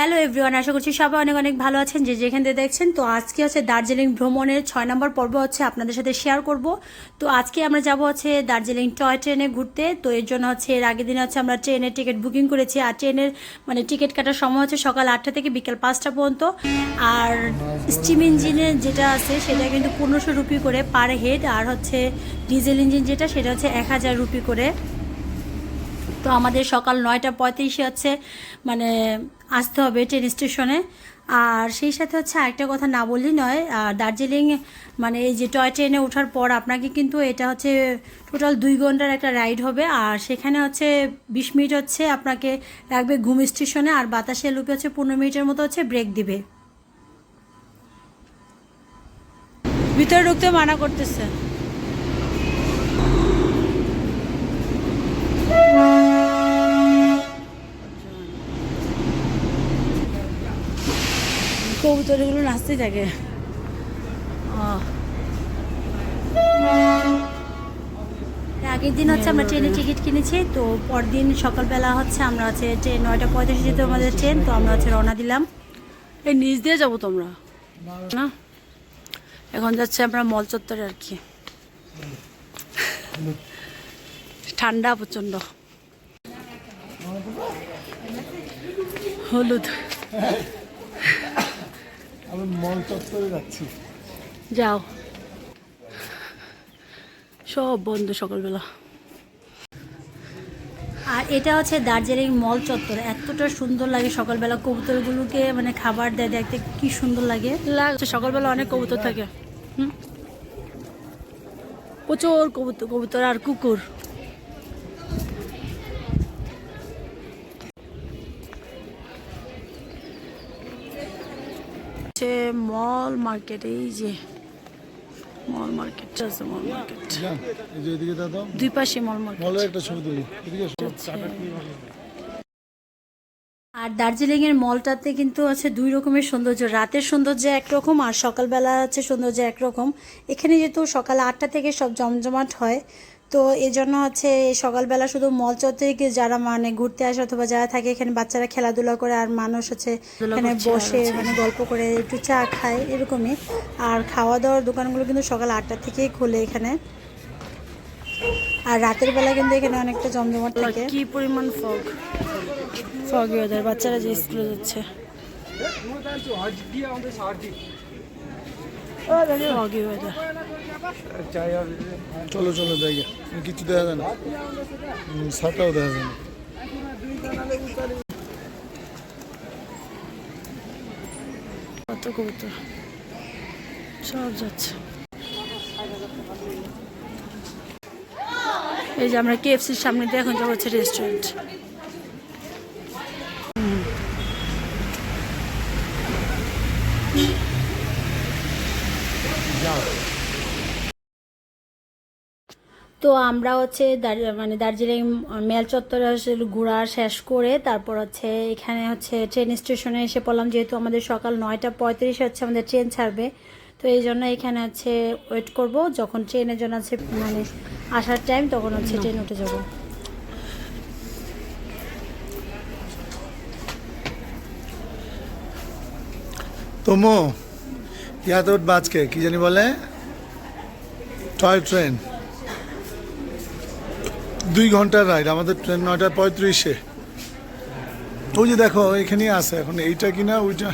Hello everyone আশা করছি সবাই অনেক অনেক ভালো আছেন। যে যেখান থেকে দেখছেন, তো আজকে হচ্ছে দার্জিলিং ভ্রমণের ছয় নম্বর পর্ব হচ্ছে আপনাদের সাথে শেয়ার করব। তো আজকে আমরা যাব হচ্ছে দার্জিলিং টয় ট্রেনে ঘুরতে। তো এর জন্য হচ্ছে, এর আগের দিন হচ্ছে আমরা ট্রেনের টিকিট বুকিং করেছি। আর ট্রেনের মানে টিকিট কাটার সময় হচ্ছে সকাল আটটা থেকে বিকেল পাঁচটা পর্যন্ত। আর স্টিম ইঞ্জিনের যেটা আছে, সেটা কিন্তু পনেরোশো রুপি করে পার হেড আর হচ্ছে ডিজেল ইঞ্জিন যেটা, সেটা হচ্ছে এক হাজার রুপি করে। তো আমাদের সকাল নয়টা পঁয়ত্রিশে হচ্ছে মানে আসতে হবে ট্রেন স্টেশনে আর সেই সাথে হচ্ছে আরেকটা কথা না বললেই নয় দার্জিলিং মানে এই যে টয় ট্রেনে ওঠার পর আপনাকে কিন্তু এটা হচ্ছে টোটাল দুই ঘণ্টার একটা রাইড হবে। আর সেখানে হচ্ছে বিশ মিনিট হচ্ছে আপনাকে রাখবে ঘুম স্টেশনে আর বাতাসে লুপে হচ্ছে পনেরো মিনিটের মতো হচ্ছে ব্রেক দিবে। ভিতরে ঢুকতে মানা করতেছে। কবুতরগুলো নাচতেই থাকে। আহ। আগের দিন হচ্ছে আমরা ট্রেনে টিকিট কিনেছি, তো পরদিন সকালবেলা হচ্ছে আমরা হচ্ছে ট্রেন নয়টা পঁয়ত্রিশ যেতে আমাদের ট্রেন, তো আমরা হচ্ছে রওনা দিলাম। এই নিচ দিয়ে যাব তোমরা। না? এখন যাচ্ছে আমরা মল চত্বরে আর কি। ঠান্ডা প্রচণ্ড। হলুদ। আমি মল চত্বরে যাচ্ছি। যাও। সব বন্ধ সকালবেলা। আর এটা হচ্ছে দার্জিলিং মল চত্বর। এতটা সুন্দর লাগে সকালবেলা কবুতরগুলোকে মানে খাবার দেয় দেখতে কি সুন্দর লাগে। লাগছে সকালবেলা অনেক কবুতর থাকে। হুম? প্রচুর কবুতর কবুতর আর কুকুর। হচ্ছে মল মার্কেট এই যে মল মার্কেট আছে মল মার্কেট এই যে এদিকে দাদা দুই পাশে মল মার্কেট একটা ছবি তুলি। এদিকে এসো। আর দার্জিলিং এর মলটাতে কিন্তু আছে দুই রকমের সৌন্দর্য। রাতের সৌন্দর্য একরকম আর সকালবেলা হচ্ছে সৌন্দর্য একরকম। এখানে যেহেতু সকাল আটটা থেকে সব জমজমাট হয় তো এই জন্য হচ্ছে সকালবেলা শুধু মল চত্বরে যারা মানে ঘুরতে আসে অথবা যারা থাকে এখানে বাচ্চারা খেলাধুলা করে আর মানুষ হচ্ছে এখানে বসে মানে গল্প করে একটু চা খায় এরকমই। আর খাওয়া দাওয়ার দোকানগুলো কিন্তু সকাল আটটা থেকেই খোলে এখানে। আর রাতের বেলা কিন্তু এখানে অনেকটা জমজমাট থাকে। কি পরিমাণ ফগ ফগি ওদের বাচ্চারা যে স্কুলে যাচ্ছে। ফগি ওয়েদার চলো চলো জায়গা। কিছু দেখা যায় না। ছাতাও দেখা যায় না। কত কবুতর। সব যাচ্ছে। এই যে আমরা কেএফসির সামনে দিয়ে এখন যাব হচ্ছে রেস্টুরেন্ট তো আমরা হচ্ছে মানে দার্জিলিং মেল চত্বরে ঘোরা শেষ করে তারপর হচ্ছে এখানে হচ্ছে ট্রেন স্টেশনে এসে পড়লাম। যেহেতু আমাদের সকাল নয়টা পঁয়ত্রিশে হচ্ছে, আমাদের ট্রেন ছাড়বে। তো এই জন্য এখানে হচ্ছে ওয়েট করব। যখন ট্রেনের জন্য আছে মানে আসার টাইম তখন হচ্ছে ট্রেন উঠে যাব। তোমো ইয়াতে উঠবা আজকে কি জানি বলে? Toy train. দুই ঘণ্টার রাইড, আমাদের ট্রেন নয়টা পঁয়ত্রিশে। ওই যে দেখো, এখানেই আছে, এখন এইটা কিনা, ওইটা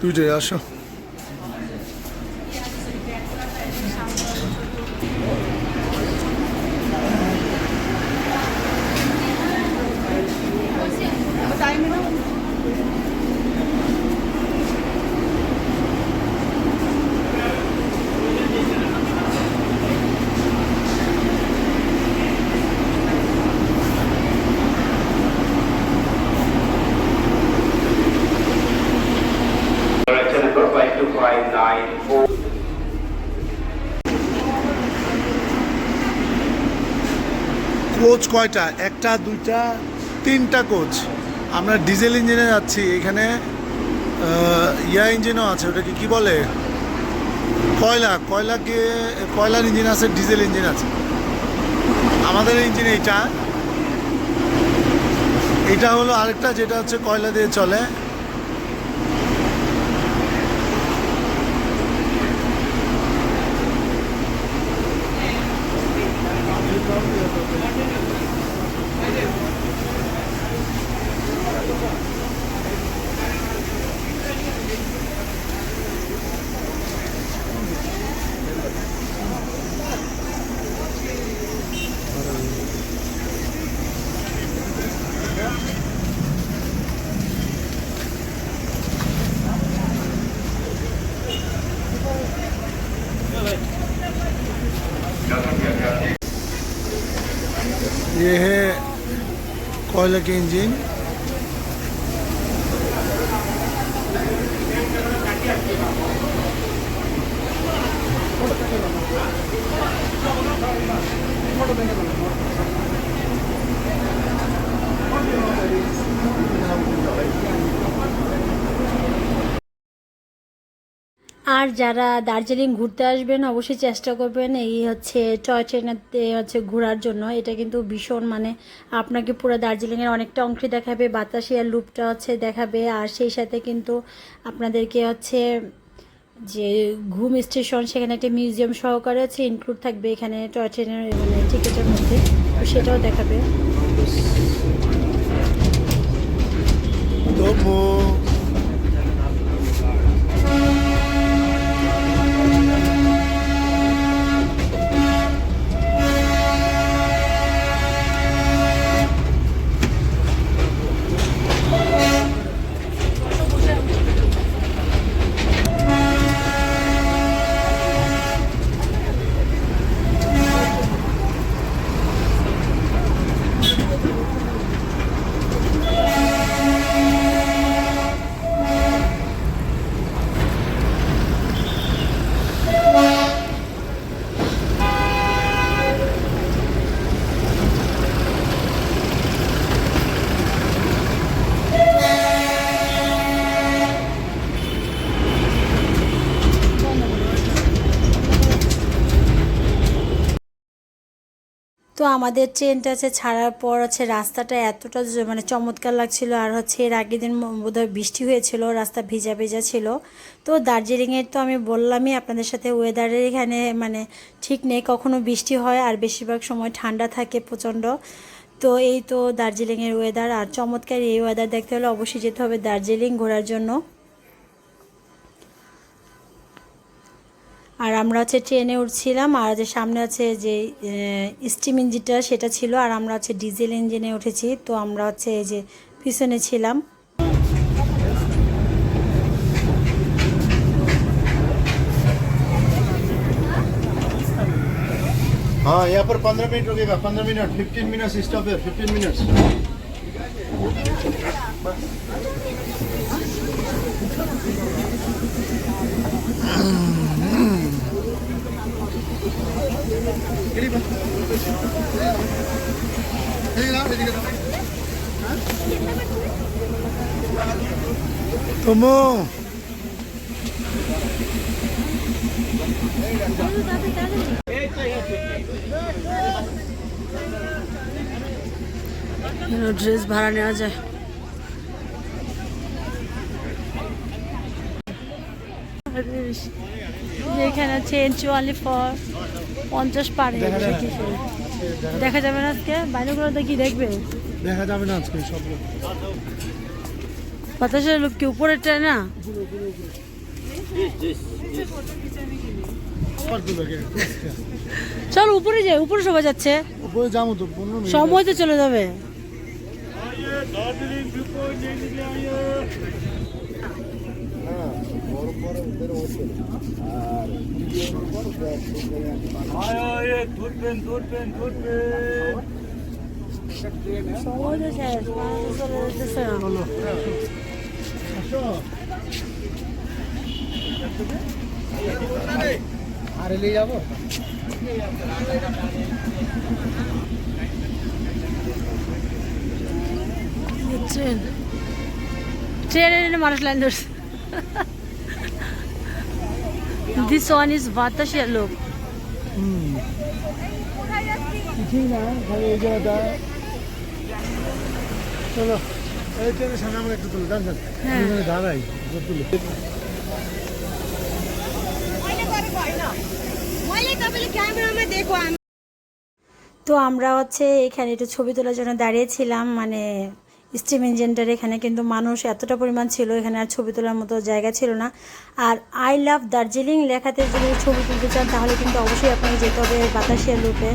দুইটাই, আসো। কোচ কয়টা? একটা, দুইটা, তিনটা কোচ। আমরা ডিজেল ইঞ্জিনে যাচ্ছি, এখানে ইয়া ইঞ্জিনও আছে, ওটাকে কি বলে? কয়লা, কয়লাকে, কয়লার ইঞ্জিন আছে, ডিজেল ইঞ্জিন আছে। আমাদের ইঞ্জিন এইটা। এটা হলো আরেকটা, যেটা হচ্ছে কয়লা দিয়ে চলে। कोयला के इंजन আর যারা দার্জিলিং ঘুরতে আসবেন, অবশ্যই চেষ্টা করবেন এই হচ্ছে টয় ট্রেনেতে হচ্ছে ঘোরার জন্য। এটা কিন্তু ভীষণ মানে আপনাকে পুরো দার্জিলিংয়ের অনেকটা অংশ দেখাবে বাতাসিয়ার লুপটা হচ্ছে দেখাবে। আর সেই সাথে কিন্তু আপনাদেরকে হচ্ছে যে ঘুম স্টেশন, সেখানে একটা মিউজিয়াম সহকারে হচ্ছে ইনক্লুড থাকবে এখানে টয় ট্রেনের মানে টিকিটের মধ্যে। তো সেটাও দেখাবে। আমাদের ট্রেনটা হচ্ছে ছাড়ার পর হচ্ছে রাস্তাটা এতটা মানে চমৎকার লাগছিল আর হচ্ছে এর আগের দিন বোধহয় বৃষ্টি হয়েছিল, রাস্তা ভিজা ভিজা ছিল। তো দার্জিলিংয়ের তো আমি বললামই আপনাদের সাথে ওয়েদারের এখানে মানে ঠিক নেই, কখনো বৃষ্টি হয় আর বেশিরভাগ সময় ঠান্ডা থাকে প্রচণ্ড। তো এই তো দার্জিলিংয়ের ওয়েদার আর চমৎকার এই ওয়েদার দেখতে হলে অবশ্যই যেতে হবে দার্জিলিং ঘোরার জন্য। আর আমরা হচ্ছে ট্রেনে উঠছিলাম আর যে সামনে আছে যে স্টিম ইঞ্জিনটা সেটা ছিল আর আমরা হচ্ছে ডিজেল ইঞ্জিনে উঠেছি তো আমরা হচ্ছে এই যে পিছনে ছিলাম हाँ यहाँ पर पंद्रह मिनट रुकेगा पंद्रह मिनट फिफ्टीन मिनट स्टॉप है फिफ्टीन मिनट्स Domo. ড্রেস ভাড়া নেওয়া যায় এখানে এন্ট্রি অনলি ফর পঞ্চাশ পারে দেখা যাবে। না। দেখা যাবে না আজকে? বাইরেগুলোতে কি দেখবে? দেখা যাবে না আজকে সব বাতাসের লোক কি উপরের ট্রেন না? চল উপরে যাই উপরে সবাই যাচ্ছে। উপরে যাব তো সময় তো চলে যাবে। সময় তো শেষ মানুষ তো চলে যেতেছে না। আরে নিয়ে যাব ট্রেন ট্রেনের মানুষ লাইন ধরছে This one is Vatash Yellow. চলো তো আমরা হচ্ছে এখানে একটু ছবি তোলার জন্য দাঁড়িয়েছিলাম মানে স্টিম ইঞ্জিনটার এখানে কিন্তু মানুষ এতটা পরিমাণ ছিল, এখানে আর ছবি তোলার মতো জায়গা ছিল না। আর আই লাভ দার্জিলিং লেখাতে যদি ছবি তুলতে চান, তাহলে কিন্তু অবশ্যই আপনি যেতে হবে বাতাসিয়া লুপে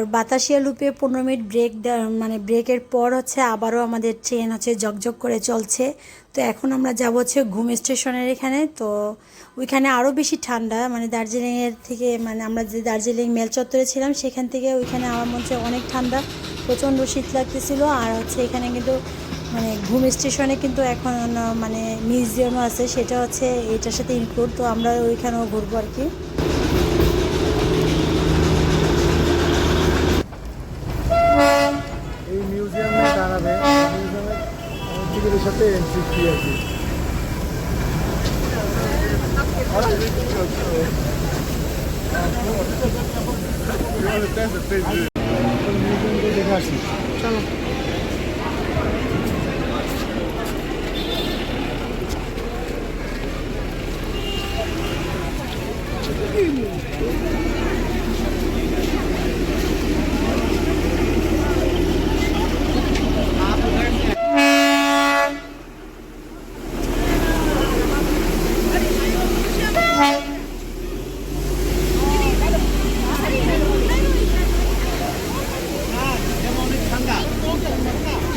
আর বাতাসিয়া লুপে পনেরো মিনিট ব্রেক মানে ব্রেকের পর হচ্ছে আবারও আমাদের ট্রেন হচ্ছে জকজক করে চলছে। তো এখন আমরা যাব হচ্ছে ঘুম স্টেশনের এখানে। তো ওইখানে আরও বেশি ঠান্ডা মানে দার্জিলিংয়ের থেকে মানে আমরা যে দার্জিলিং মেল চত্বরে ছিলাম, সেখান থেকে ওইখানে আমার মনে অনেক ঠান্ডা, প্রচণ্ড শীত লাগতেছিল। আর হচ্ছে এখানে কিন্তু মানে ঘুম স্টেশনে কিন্তু এখন মানে মিউজিয়ামও আছে, সেটা হচ্ছে এটার সাথে ইনক্লুড তো আমরা ওইখানেও ঘুরবো আর কি। টিকিটের সাথে এন্ট্রি ফ্রি আছে দেখে আসি চলো।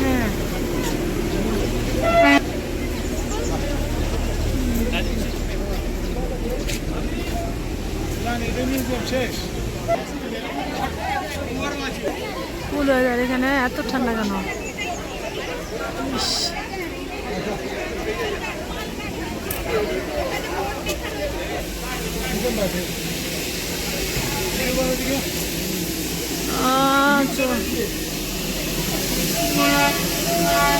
হ্যাঁ শেষ কুল ওয়েদার এখানে এত ঠান্ডা কেন ইস। আহ, চলো।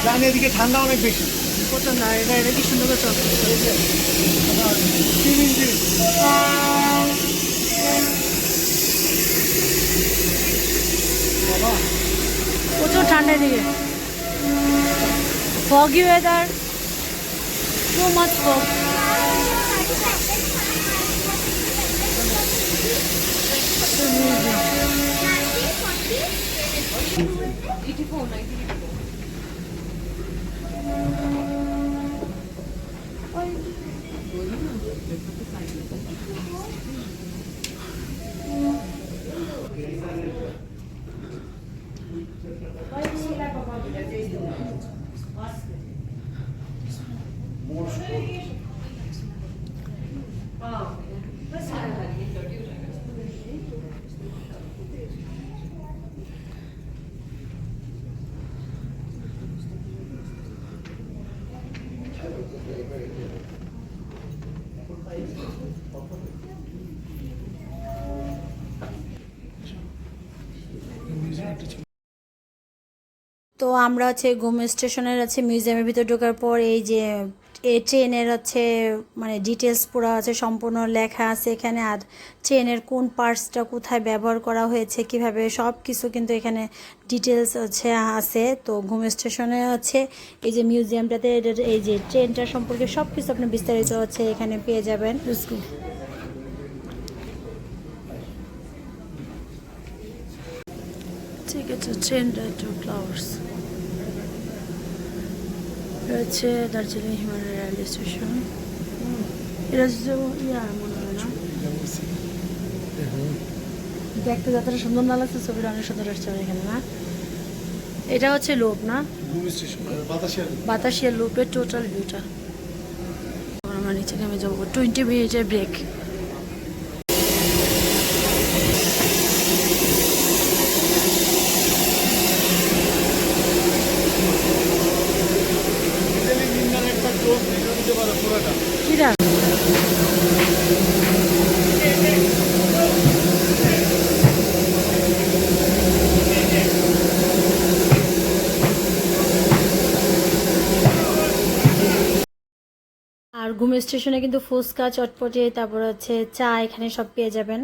জানি এদিকে ঠান্ডা অনেক বেশি প্রচণ্ড আর এটা এটা কি সুন্দর করে ইঞ্চি প্রচুর ঠান্ডা এদিকে foggy weather so much fog তো আমরা হচ্ছে ঘুম স্টেশনের আছে মিউজিয়ামের ভিতর ঢোকার পর এই যে, এ ট্রেনের হচ্ছে মানে ডিটেলস পুরো আছে সম্পূর্ণ লেখা আছে এখানে। আর ট্রেনের কোন পার্টসটা কোথায় ব্যবহার করা হয়েছে, কীভাবে সব কিছু কিন্তু এখানে ডিটেলস হচ্ছে আছে। তো ঘুম স্টেশনে হচ্ছে এই যে মিউজিয়ামটাতে এই যে ট্রেনটা সম্পর্কে সব কিছু আপনি বিস্তারিত হচ্ছে এখানে পেয়ে যাবেন। ঠিক আছে ট্রেনটা টু ফ্লাওয়ার্স রয়েছে দার্জিলিং হিমালয় রেলওয়ে স্টেশন। এটা ইয়া মনে হয় না? দেখতে যতটা সুন্দর না লাগছে ছবিটা অনেক সুন্দর আসছে এখানে না? এটা হচ্ছে লোপ না? বাতাসিয়া লুপের টোটাল ভিউটা আমরা নিচে নেমে যাব। টোয়েন্টি মিনিটের ব্রেক স্টেশনে কিন্তু ফুচকা, চটপটি, তারপর হচ্ছে চা এখানে সব পেয়ে যাবেন।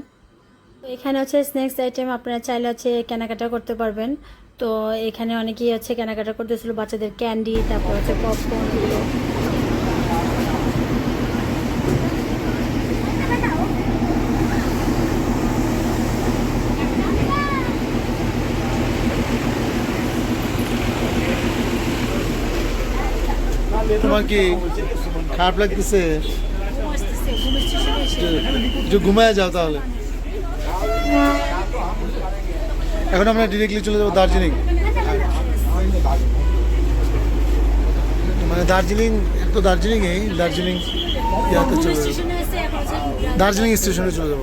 তো এখানে হচ্ছে স্ন্যাক্স আইটেম আপনারা চাইলে হচ্ছে কেনাকাটা করতে পারবেন। তো এখানে অনেকেই হচ্ছে কেনাকাটা করতেছিল বাচ্চাদের ক্যান্ডি তারপর হচ্ছে পপকর্ন তোমার কি খারাপ লাগতেছে। ঘুমায় যাও তাহলে। এখন আমরা ডিরেক্টলি চলে যাব দার্জিলিং। মানে দার্জিলিং তো দার্জিলিং এই দার্জিলিং ইয়াতে চলে যাব। দার্জিলিং স্টেশনে চলে যাব।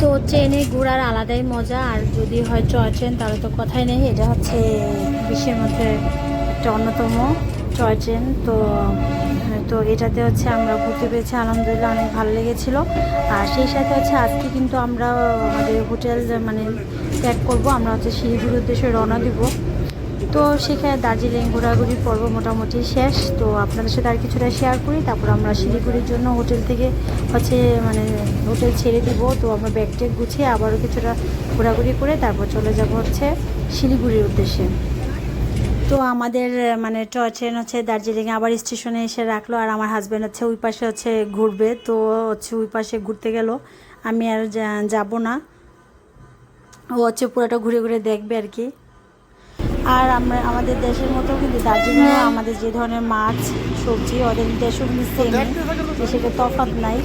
তো ট্রেনে ঘোরার আলাদাই মজা, আর যদি হয় টয় তাহলে তো কথাই নেই। এটা হচ্ছে বিশ্বের মধ্যে একটা অন্যতম ট্রেন। তো তো এটাতে হচ্ছে আমরা ঘুরতে পেরেছি, আলহামদুলিল্লাহ অনেক ভালো লেগেছিলো। আর সেই সাথে হচ্ছে আজকে কিন্তু আমরা আমাদের হোটেল মানে ত্যাগ করব। আমরা হচ্ছে শিলিগুড়ির উদ্দেশ্যে রওনা দিব। তো সেখানে দার্জিলিং ঘোরাঘুরির পর্ব মোটামুটি শেষ। তো আপনাদের সাথে আর কিছুটা শেয়ার করি, তারপর আমরা শিলিগুড়ির জন্য হোটেল থেকে হচ্ছে মানে হোটেল ছেড়ে দিব। তো আমরা ব্যাগ ট্যাগ গুছিয়ে আবারও কিছুটা ঘোরাঘুরি করে তারপর চলে যাব হচ্ছে শিলিগুড়ির উদ্দেশ্যে। তো আমাদের মানে টয় ট্রেন হচ্ছে দার্জিলিংয়ে আবার স্টেশনে এসে রাখল আর আমার হাজব্যান্ড হচ্ছে ওই পাশে হচ্ছে ঘুরবে। তো হচ্ছে ওই পাশে ঘুরতে গেল। আমি আর যাব না। ও হচ্ছে পুরোটা ঘুরে ঘুরে দেখবে আর কি। আর আমরা আমাদের দেশের মতো কিন্তু দার্জিলিংয়ে আমাদের যে ধরনের মাছ সবজি ওদের দেশও কিন্তু সেম সেটা তফাৎ নাই।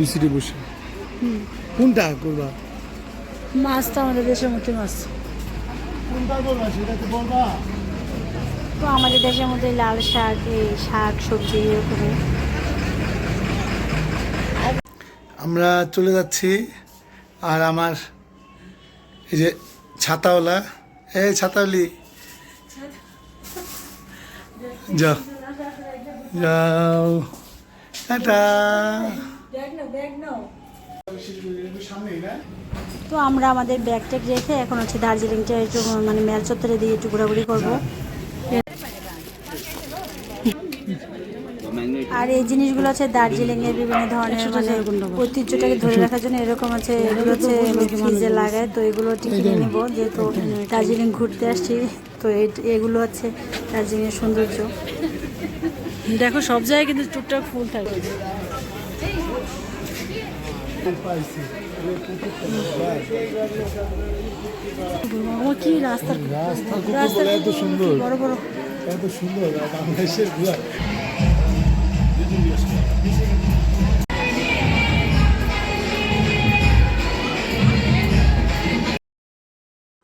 বিসিটি বসে। কোনটা করবা? মাছ তো আমাদের দেশের মতো মাছ। তো আমাদের দেশের মধ্যে লাল শাক এই শাক সবজি এরকমই। আমরা চলে যাচ্ছি আর আমার এই যে ছাতাওয়ালা এই ছাতাওয়ালি। যাও। যাও। টাটা। তো আমরা আমাদের ব্যাগ ট্যাগ রেখে এখন হচ্ছে দার্জিলিংটা একটু মানে মেল চত্বরে দিয়ে একটু ঘোরাঘুরি করব। আর এই জিনিসগুলো হচ্ছে দার্জিলিং এর বিভিন্ন ধরনের মানে ঐতিহ্যটাকে ধরে রাখার জন্য এরকম আছে এগুলো হচ্ছে ফ্রিজে লাগায়। তো এগুলো কিনে নেব যেহেতু দার্জিলিং ঘুরতে আসছি। তো এগুলো হচ্ছে দার্জিলিং এর সৌন্দর্য। দেখো সব জায়গায় কিন্তু টুকটাক ফুল থাকে। ও কি রাস্তা? রাস্তা এত সুন্দর বড় বড়। এত সুন্দর বাংলাদেশের ঘোরা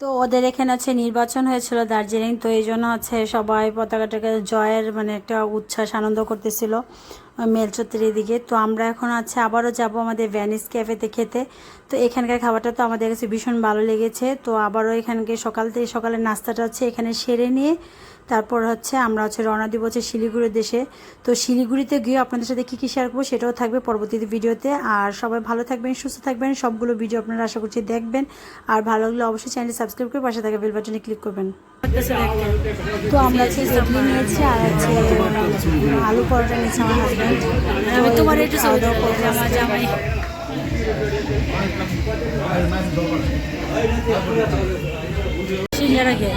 তো ওদের এখানে হচ্ছে নির্বাচন হয়েছিল দার্জিলিং তো এই জন্য হচ্ছে সবাই পতাকাটাকে জয়ের মানে একটা উচ্ছ্বাস আনন্দ করতেছিল। মেলচত্রের এদিকে তো আমরা এখন আছে, আবারও যাব আমাদের ভ্যানিস ক্যাফেতে খেতে। তো এখানকার খাবারটা তো আমাদের কাছে ভীষণ ভালো লেগেছে। তো আবারও এখানকে সকাল থেকে সকালের নাস্তাটা হচ্ছে এখানে সেরে নিয়ে তারপর হচ্ছে আমরা হচ্ছে রওনা দিব হচ্ছে শিলিগুড়ির দেশে। তো শিলিগুড়িতে গিয়ে আপনাদের সাথে কী কী শেয়ার করব সেটাও থাকবে পরবর্তী ভিডিওতে। আর সবাই ভালো থাকবেন সুস্থ থাকবেন সবগুলো ভিডিও আপনারা আশা করছি দেখবেন। আর ভালো লাগলে অবশ্যই চ্যানেল সাবস্ক্রাইব করে পাশে থাকা বেল বাটনে ক্লিক করবেন। তো আমরা হচ্ছে ইডলি নিয়েছি আর হচ্ছে আলু পরোটা নিয়েছি আমার হাজব্যান্ড আমি তোমার একটু খাওয়া দাওয়া করব। আমার জামাই। সিঙ্গারা খেয়ে।